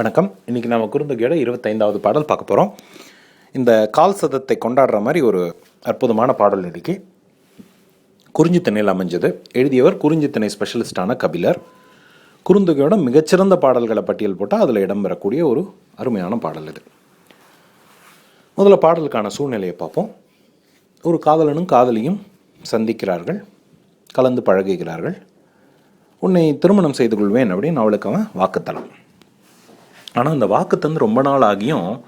வணக்கம். இன்றைக்கி நம்ம குறுந்தொகையோட இருபத்தைந்தாவது பாடல் பார்க்க போகிறோம் இந்த கால் சதத்தை கொண்டாடுற மாதிரி ஒரு அற்புதமான பாடல் இன்றைக்கி குறிஞ்சித்திணையில் அமைஞ்சது. எழுதியவர் குறிஞ்சித்திணை ஸ்பெஷலிஸ்டான கபிலர். குறுந்தொகையோட மிகச்சிறந்த பாடல்களை பட்டியல் போட்டால் அதில் இடம்பெறக்கூடிய ஒரு அருமையான பாடல் இது. முதல்ல பாடலுக்கான சூழ்நிலையை பார்ப்போம். ஒரு காதலனும் காதலியும் சந்திக்கிறார்கள். கலந்து பழகுகிறார்கள். உன்னை திருமணம் செய்து கொள்வேன் அப்படின்னு அவளுக்கு அவன் வாக்குத்தலம். ஆனால் அந்த வாக்கு தந்து ரொம்ப நாள் ஆகியும்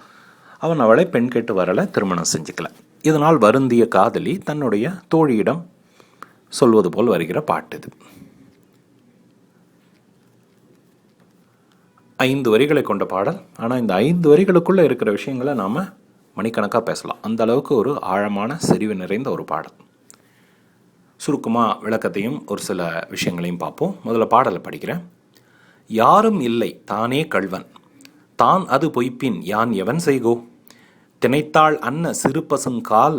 அவன் அவளை பெண் கேட்டு வரலை திருமணம் செஞ்சுக்கல. இதனால் வருந்திய காதலி தன்னுடைய தோழியிடம் சொல்வது போல் வருகிற பாட்டு இது. ஐந்து வரிகளை கொண்ட பாடல். ஆனால் இந்த ஐந்து வரிகளுக்குள்ளே இருக்கிற விஷயங்களை நாம் மணிக்கணக்காக பேசலாம். அந்த அளவுக்கு ஒரு ஆழமான செறிவு நிறைந்த ஒரு பாடல். சுருக்கமாக விளக்கத்தையும் ஒரு சில விஷயங்களையும் பார்ப்போம். முதல்ல பாடலை படிக்கிறேன். யாரும் இல்லை தானே கள்வன். தான் அது பொய்ப்பின் யான் எவன் செய்கோ? திணைத்தாள் அன்ன சிறுபசுங்கால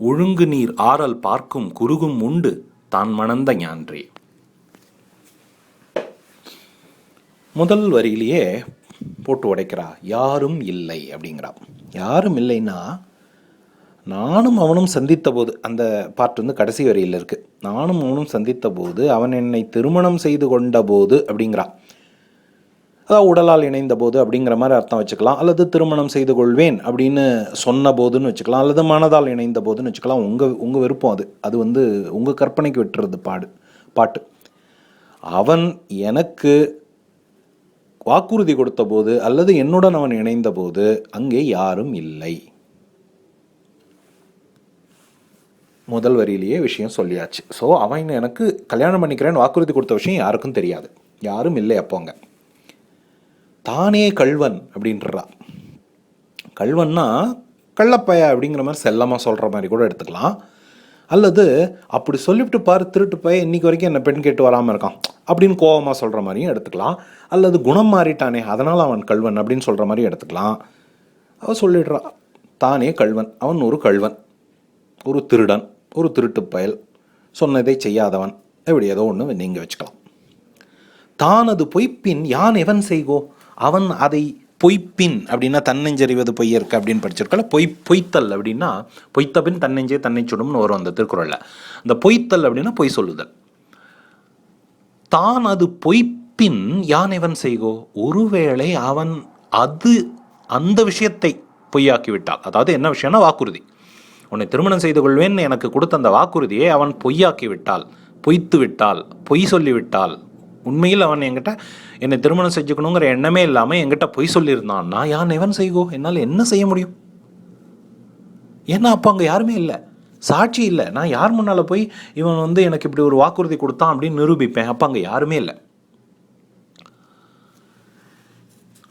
ஒழுங்கு நீர் ஆறல் பார்க்கும் குறுகும் உண்டு தான் மணந்த ஞான்றே. முதல் வரியிலேயே போட்டு உடைக்கிறா யாரும் இல்லை அப்படிங்கிறா. யாரும் இல்லைன்னா நானும் அவனும் சந்தித்த போது அந்த பாட்டு வந்து கடைசி வரியில் இருக்கு. நானும் அவனும் சந்தித்த போது அவன் என்னை திருமணம் செய்து கொண்ட போது அப்படிங்கிறா. அதாவது உடலால் இணைந்த போது அப்படிங்கிற மாதிரி அர்த்தம் வச்சுக்கலாம். அல்லது திருமணம் செய்து கொள்வேன் அப்படின்னு சொன்ன போதுன்னு வச்சுக்கலாம். அல்லது மனதால் இணைந்த போதுன்னு வச்சுக்கலாம். உங்கள் உங்கள் விருப்பம் அது. அது வந்து உங்கள் கற்பனைக்கு விட்டுறது பாடு பாட்டு. அவன் எனக்கு வாக்குறுதி கொடுத்த போது அல்லது என்னுடன் அவன் இணைந்த போது அங்கே யாரும் இல்லை. முதல் வரியிலேயே விஷயம் சொல்லியாச்சு. ஸோ அவன் எனக்கு கல்யாணம் பண்ணிக்கிறேன்னு வாக்குறுதி கொடுத்த விஷயம் யாருக்கும் தெரியாது. யாரும் இல்லை அப்போங்க தானே கள்வன் அப்படின்றா. கள்வன்னா கள்ளப்பைய அப்படிங்கிற மாதிரி செல்லமாக சொல்கிற மாதிரி கூட எடுத்துக்கலாம். அல்லது அப்படி சொல்லிவிட்டு பாரு திருட்டு பய இன்னைக்கு வரைக்கும் என்ன பெண் கேட்டு வராமல் இருக்கான் அப்படின்னு கோவமாக சொல்கிற மாதிரியும் எடுத்துக்கலாம். அல்லது குணம் மாறிட்டானே அதனால் அவன் கள்வன் அப்படின்னு சொல்கிற மாதிரியும் எடுத்துக்கலாம். அவன் சொல்லிடுறா தானே கள்வன் அவன் ஒரு கள்வன் ஒரு திருடன் ஒரு திருட்டு பயல் சொன்னதை செய்யாதவன். இப்படி ஏதோ ஒன்று நீங்கள் வச்சுக்கலாம். தானது பொய்ப்பின் யான் எவன் செய்கோ? அவன் அதை பொய்ப்பின் அப்படின்னா தன்னெஞ்சறிவது பொய் இருக்கு அப்படின்னு படிச்சிருக்கல பொய் பொய்த்தல் அப்படின்னா பொய்த்த பின் தன்னெஞ்சே தன்னை சுடும்னு வரும் அந்த திருக்குறளில். அந்த பொய்த்தல் அப்படின்னா பொய் சொல்லுதல். தான் அது பொய்ப்பின் யான் எவன் செய்கோ? ஒருவேளை அவன் அது அந்த விஷயத்தை பொய்யாக்கி விட்டால் அதாவது என்ன விஷயம்னா வாக்குறுதி. உன்னை திருமணம் செய்து கொள்வேன் எனக்கு கொடுத்த அந்த வாக்குறுதியை அவன் பொய்யாக்கி விட்டால் பொய்த்து விட்டால் பொய் சொல்லிவிட்டால் உண்மையில் அவன் என்கிட்ட என்னை திருமணம் செஞ்சுக்கணுங்கிற எண்ணமே இல்லாமல் என்கிட்ட பொய் சொல்லியிருந்தான்னா யான் எவன் செய்கோ? என்னால் என்ன செய்ய முடியும்? ஏன்னா அப்போ அங்கே யாருமே இல்லை. சாட்சி இல்லை. நான் யார் முன்னால் போய் இவன் வந்து எனக்கு இப்படி ஒரு வாக்குறுதி கொடுத்தான் அப்படின்னு நிரூபிப்பேன்? அப்போ அங்கே யாருமே இல்லை.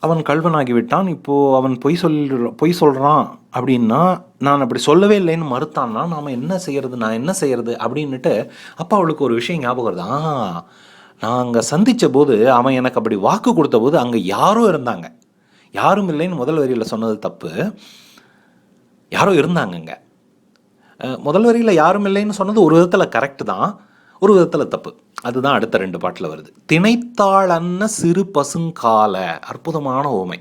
அவன் கல்வனாகி விட்டான். இப்போது அவன் பொய் சொல்ற பொய் சொல்கிறான் அப்படின்னா நான் அப்படி சொல்லவே இல்லைன்னு மறுத்தான்னா நாம் என்ன செய்யறது? நான் என்ன செய்யறது? அப்படின்னுட்டு அப்போ அவளுக்கு ஒரு விஷயம் ஞாபகம் வருது. ஆ நான் அங்கே சந்தித்த போது அவன் எனக்கு அப்படி வாக்கு கொடுத்த போது அங்கே யாரோ இருந்தாங்க. யாரும் இல்லைன்னு முதல் வரியில் சொன்னது தப்பு. யாரோ இருந்தாங்கங்க அங்கே முதல் வரியில் யாரும் இல்லைன்னு சொன்னது ஒரு விதத்தில் கரெக்டு தான் ஒரு விதத்தில் தப்பு. அதுதான் அடுத்த ரெண்டு பாட்டில் வருது. திணைத்தாளன்ன சிறு பசுங்கால அற்புதமான ஓமை.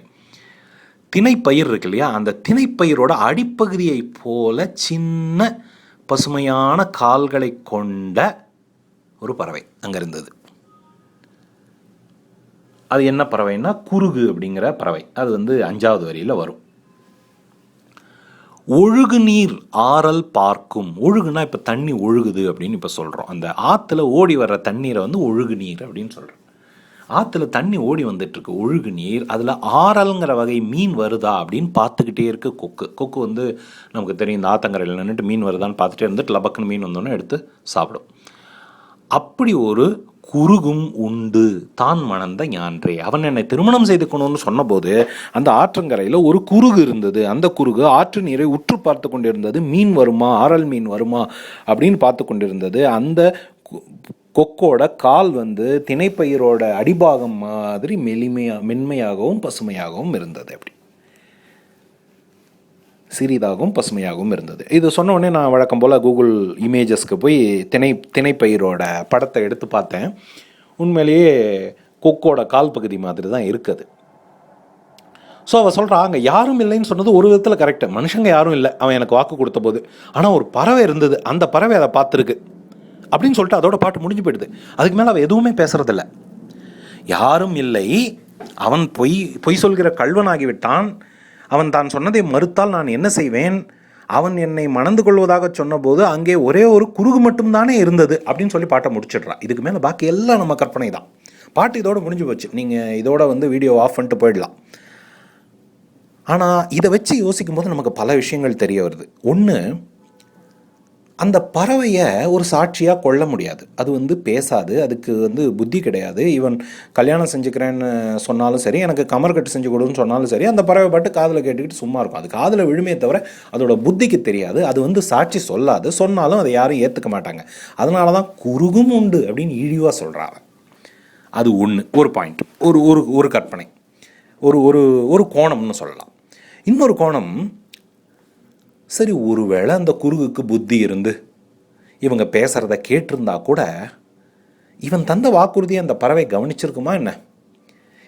திணைப்பயிர் இருக்கு இல்லையா? அந்த திணைப்பயிரோட அடிப்பகுதியை போல சின்ன பசுமையான கால்களை கொண்ட ஒரு பறவை அங்கே இருந்தது. அது என்ன பறவைன்னா குருகு அப்படிங்கிற பறவை. அது வந்து அஞ்சாவது வரியில் வரும். ஒழுகு நீர் ஆறல் பார்க்கும். ஒழுகுனா இப்போ தண்ணி ஒழுகுது அப்படின்னு இப்போ சொல்கிறோம் அந்த ஆற்றுல ஓடி வர்ற தண்ணீரை வந்து ஒழுகு நீர் அப்படின்னு சொல்கிறோம் ஆற்றுல தண்ணி ஓடி வந்துட்டுருக்கு. ஒழுகு நீர் அதில் ஆறல்ங்கிற வகை மீன் வருதா அப்படின்னு பார்த்துக்கிட்டே இருக்கு கொக்கு. கொக்கு வந்து நமக்கு தெரியும் இந்த ஆத்தங்கரையில் நின்றுட்டு மீன் வருதான்னு பார்த்துட்டே இருந்துட்டு லபக்குன்னு மீன் வந்தோன்னே எடுத்து சாப்பிடும். அப்படி ஒரு குறுகும் உண்டு. தான் மணந்த ஞான்றே. அவன் என்னை திருமணம் செய்துக்கணும்னு சொன்னபோது அந்த ஆற்றங்கரையில் ஒரு குறுகு இருந்தது. அந்த குறுகு ஆற்று நீரை உற்று பார்த்து கொண்டிருந்தது. மீன் வருமா ஆரல் மீன் வருமா அப்படின்னு பார்த்து கொண்டிருந்தது. அந்த கொக்கோட கால் வந்து திணைப்பயிரோட அடிபாகம் மாதிரி மெலிமையா மென்மையாகவும் பசுமையாகவும் இருந்தது அப்படி. சிறிதாகவும் பசுமையாகவும் இருந்தது. இது சொன்ன உடனே நான் வழக்கம் போல் கூகுள் இமேஜஸ்க்கு போய் திணை திணைப்பயிரோட படத்தை எடுத்து பார்த்தேன். உண்மையிலேயே கொக்கோட கால் பகுதி மாதிரி தான் இருக்குது. ஸோ அவள் சொல்கிறா அங்கே யாரும் இல்லைன்னு சொன்னது ஒரு விதத்தில் கரெக்டு மனுஷங்க யாரும் இல்லை. அவன் எனக்கு வாக்கு கொடுத்த போது. ஆனால் ஒரு பறவை இருந்தது. அந்த பறவை அதை பார்த்துருக்கு. அப்படின்னு சொல்லிட்டு அதோட பாட்டு முடிஞ்சு போயிடுது. அதுக்கு மேலே அவள் எதுவுமே பேசுறதில்ல. யாரும் இல்லை. அவன் பொய் பொய் சொல்கிற கள்வனாகி விட்டான் அவன் தான் சொன்னதை மறுத்தால் நான் என்ன செய்வேன்? அவன் என்னை மணந்து கொள்வதாக சொன்னபோது அங்கே ஒரே ஒரு குறுகு மட்டும்தானே இருந்தது அப்படின்னு சொல்லி பாட்டை முடிச்சிடுறான் இதுக்கு மேலே பாக்கி எல்லாம் நம்ம கற்பனை தான். பாட்டு இதோட முடிஞ்சு போச்சு. நீங்கள் இதோட வந்து வீடியோ ஆஃப் பண்ணிட்டு போயிடலாம். ஆனால் இதை வச்சு யோசிக்கும் போது நமக்கு பல விஷயங்கள் தெரிய வருது. ஒன்று அந்த பறவையை ஒரு சாட்சியாக கொள்ள முடியாது. அது வந்து பேசாது. அதுக்கு வந்து புத்தி கிடையாது. ஈவன் கல்யாணம் செஞ்சுக்கிறேன்னு சொன்னாலும் சரி எனக்கு கமர் கட்டு செஞ்சு கொடுன்னு சொன்னாலும் சரி அந்த பறவை பாட்டு காதில் கேட்டுக்கிட்டு சும்மா இருக்கும். அது காதில் விழுமே தவிர அதோட புத்திக்கு தெரியாது. அது வந்து சாட்சி சொல்லாது. சொன்னாலும் அதை யாரும் ஏற்றுக்க மாட்டாங்க. அதனால தான் குறுகும் உண்டு அப்படின்னு இழிவாக சொல்கிறாங்க அது ஒன்று ஒரு பாயிண்ட் ஒரு ஒரு ஒரு கற்பனை. ஒரு ஒரு ஒரு கோணம்னு சொல்லலாம். இன்னொரு கோணம் சரி ஒருவேளை அந்த குருகுக்கு புத்தி இருந்து இவங்க பேசுகிறத கேட்டிருந்தா கூட இவன் தந்த வாக்குறுதியை அந்த பறவை கவனிச்சிருக்குமா என்ன?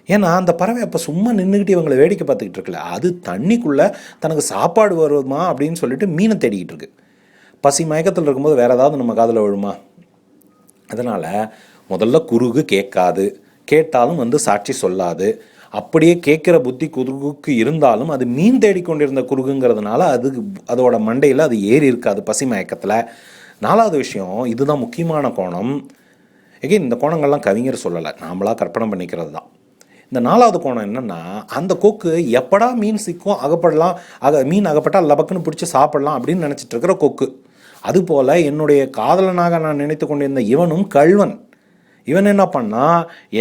ஏன்னா அந்த பறவை அப்போ சும்மா நின்றுக்கிட்டு இவங்களை வேடிக்கை பார்த்துக்கிட்டு இருக்குல்ல அது தண்ணிக்குள்ளே தனக்கு சாப்பாடு வருமா அப்படின்னு சொல்லிட்டு மீனை தேடிக்கிட்டு இருக்கு. பசி மயக்கத்தில் இருக்கும்போது வேறு ஏதாவது நம்ம காதில் விழுமா? அதனால் முதல்ல குருகு கேட்காது. கேட்டாலும் வந்து சாட்சி சொல்லாது. அப்படியே கேட்குற புத்தி குறுகுக்கு இருந்தாலும் அது மீன் தேடிக்கொண்டிருந்த குறுகுங்கிறதுனால அது அதோட மண்டையில் அது ஏறி இருக்காது பசி மயக்கத்தில். நாலாவது விஷயம் இதுதான் முக்கியமான கோணம். எகைன் இந்த கோணங்கள்லாம் கவிஞர் சொல்லலை. நாமளாக கற்பனை பண்ணிக்கிறது தான் இந்த நாலாவது கோணம் என்னென்னா அந்த கொக்கு எப்படா மீன் சிக்கும் அகப்படலாம் அக மீன் அகப்பட்டால் லபக்குன்னு பிடிச்சி சாப்பிடலாம் அப்படின்னு நினச்சிட்டு இருக்கிற கொக்கு. அதுபோல் என்னுடைய காதலனாக நான் நினைத்து கொண்டிருந்த இவனும் கள்வன். இவன் என்ன பண்ணா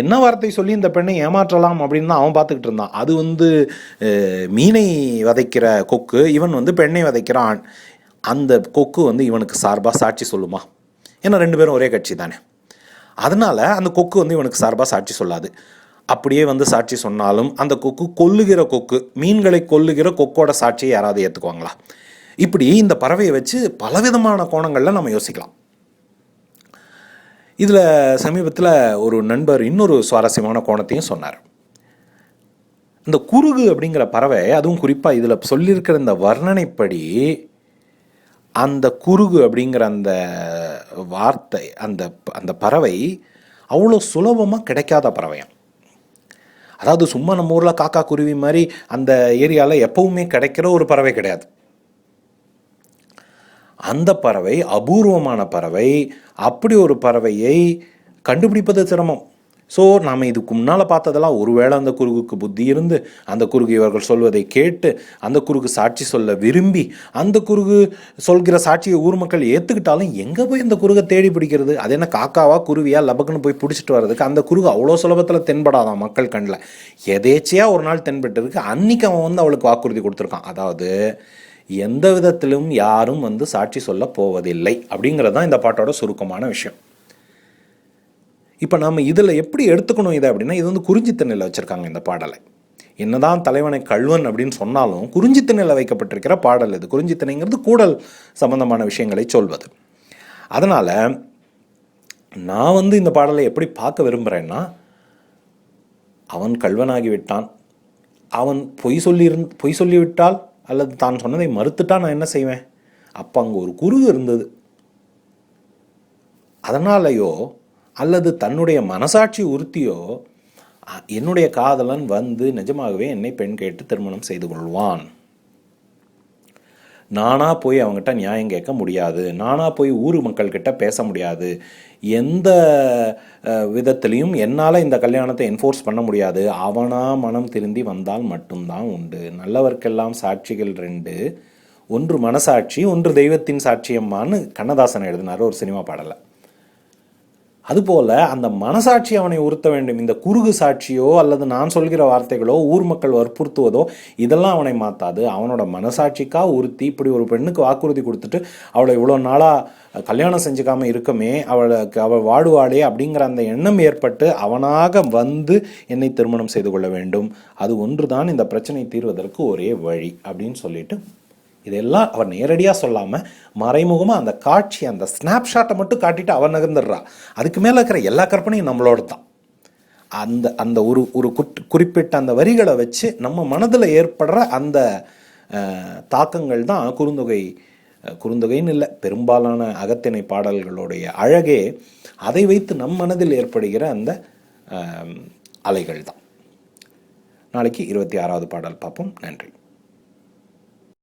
என்ன வார்த்தை சொல்லி இந்த பெண்ணை ஏமாற்றலாம் அப்படின்னு தான் அவன் பார்த்துக்கிட்டு இருந்தான். அது வந்து மீனை வதைக்கிற கொக்கு இவன் வந்து பெண்ணை வதைக்கிறான் அந்த கொக்கு வந்து இவனுக்கு சார்பாக சாட்சி சொல்லுமா? ஏன்னா ரெண்டு பேரும் ஒரே கட்சி தானே. அதனால அந்த கொக்கு வந்து இவனுக்கு சார்பாக சாட்சி சொல்லாது. அப்படியே வந்து சாட்சி சொன்னாலும் அந்த கொக்கு கொல்லுகிற கொக்கு மீன்களை கொல்லுகிற கொக்கோட சாட்சியை யாராவது ஏற்றுக்குவாங்களா இப்படி இந்த பறவையை வச்சு பலவிதமான கோணங்களில் நம்ம யோசிக்கலாம். இதில் சமீபத்தில் ஒரு நண்பர் இன்னொரு சுவாரஸ்யமான கோணத்தையும் சொன்னார். இந்த குருகு அப்படிங்கிற பறவை அதுவும் குறிப்பாக இதில் சொல்லியிருக்கிற இந்த வர்ணனைப்படி அந்த குருகு அப்படிங்கிற அந்த வார்த்தை அந்த அந்த பறவை அவ்வளோ சுலபமாக கிடைக்காத பறவையாம். அதாவது சும்மா நம்ம ஊரில் காக்கா குருவி மாதிரி அந்த ஏரியாவில் எப்பவுமே கிடைக்கிற ஒரு பறவை கிடையாது. அந்த பறவை அபூர்வமான பறவை அப்படி ஒரு பறவையை கண்டுபிடிப்பது சிரமம். ஸோ நாம் இதுக்கு முன்னால் பார்த்ததெல்லாம் ஒருவேளை அந்த குருகுக்கு புத்தி இருந்து அந்த குருகு இவர்கள் சொல்வதை கேட்டு அந்த குருகு சாட்சி சொல்ல விரும்பி அந்த குருகு சொல்கிற சாட்சியை ஊர் மக்கள் ஏற்றுக்கிட்டாலும் எங்கே போய் அந்த குருகை தேடி பிடிக்கிறது? அது என்ன காக்காவா குருவியா லபக்குன்னு போய் பிடிச்சிட்டு வர்றதுக்கு அந்த குருகு அவ்வளோ சுலபத்தில் தென்படாதான் மக்கள் கண்ணில்? எதேச்சியாக ஒரு நாள் தென்பட்டுருக்கு அன்னைக்கு அவன் வந்து அவளுக்கு வாக்குறுதி கொடுத்துருக்கான். அதாவது எந்த விதத்திலும் யாரும் வந்து சாட்சி சொல்ல போவதில்லை. அப்படிங்கிறது தான் இந்த பாட்டோட சுருக்கமான விஷயம். இப்போ நம்ம இதில் எப்படி எடுத்துக்கணும் இதை அப்படின்னா இது வந்து குறிஞ்சித்தண்ணில் வச்சுருக்காங்க இந்த பாடலை. என்னதான் தலைவனை கள்வன் அப்படின்னு சொன்னாலும் குறிஞ்சித்தண்ணில் வைக்கப்பட்டிருக்கிற பாடல் இது. குறிஞ்சித்தனைங்கிறது கூடல் சம்பந்தமான விஷயங்களை சொல்வது. அதனால் நான் வந்து இந்த பாடலை எப்படி பார்க்க விரும்புகிறேன்னா அவன் கள்வனாகி விட்டான் அவன் பொய் சொல்லியிருந் பொய் சொல்லிவிட்டால் அல்லது தான் சொன்னதை மறுத்துட்டா நான் என்ன செய்வேன்? அப்போ அங்கே ஒரு குருகு இருந்தது. அதனாலேயோ அல்லது தன்னுடைய மனசாட்சி உறுத்தியோ அ- என்னுடைய காதலன் வந்து நிஜமாகவே என்னை பெண் கேட்டு திருமணம் செய்து கொள்வான். நானா போய் அவங்ககிட்ட நியாயம் கேட்க முடியாது. நானா போய் ஊர் மக்கள்கிட்ட பேச முடியாது. எந்த விதத்துலேயும் என்னால் இந்த கல்யாணத்தை என்ஃபோர்ஸ் பண்ண முடியாது. அவனாக மனம் திருந்தி வந்தால் மட்டும்தான் உண்டு. நல்லவர்க்கெல்லாம் சாட்சிகள் ரெண்டு. ஒன்று மனசாட்சி ஒன்று தெய்வத்தின் சாட்சியம்மான்னு கண்ணதாசன் எழுதினார் ஒரு சினிமா பாடலை அதுபோல் அந்த மனசாட்சி அவனை உறுத்த வேண்டும். இந்த குறுகு சாட்சியோ அல்லது நான் சொல்கிற வார்த்தைகளோ ஊர் மக்கள் வற்புறுத்துவதோ இதெல்லாம் அவனை மாற்றாது அவனோட மனசாட்சிக்கா உறுத்தி இப்படி ஒரு பெண்ணுக்கு வாக்குறுதி கொடுத்துட்டு அவளை இவ்வளோ நாளாக கல்யாணம் செஞ்சுக்காமல் இருக்கமே அவளுக்கு அவள் வாடுவாளே அப்படிங்கிற அந்த எண்ணம் ஏற்பட்டு அவனாக வந்து என்னை திருமணம் செய்து கொள்ள வேண்டும். அது ஒன்று தான் இந்த பிரச்சனை தீர்வதற்கு ஒரே வழி அப்படின்னு சொல்லிட்டு இதெல்லாம் அவர் நேரடியாக சொல்லாமல் மறைமுகமாக அந்த காட்சி அந்த ஸ்னாப்ஷாட்டை மட்டும் காட்டிட்டு அவர் நகர்ந்துடுறா. அதுக்கு மேலே இருக்கிற எல்லா கற்பனையும் நம்மளோட தான். அந்த அந்த ஒரு ஒரு குட் குறிப்பிட்ட அந்த வரிகளை வச்சு நம்ம மனதில் ஏற்படுற அந்த தாக்கங்கள் தான் குறுந்தொகை குறுந்தொகைன்னு இல்லை பெரும்பாலான அகத்திணை பாடல்களுடைய அழகே அதை வைத்து நம் மனதில் ஏற்படுகிற அந்த அலைகள் தான். நாளைக்கு இருபத்தி ஆறாவது பாடல் பார்ப்போம். நன்றி.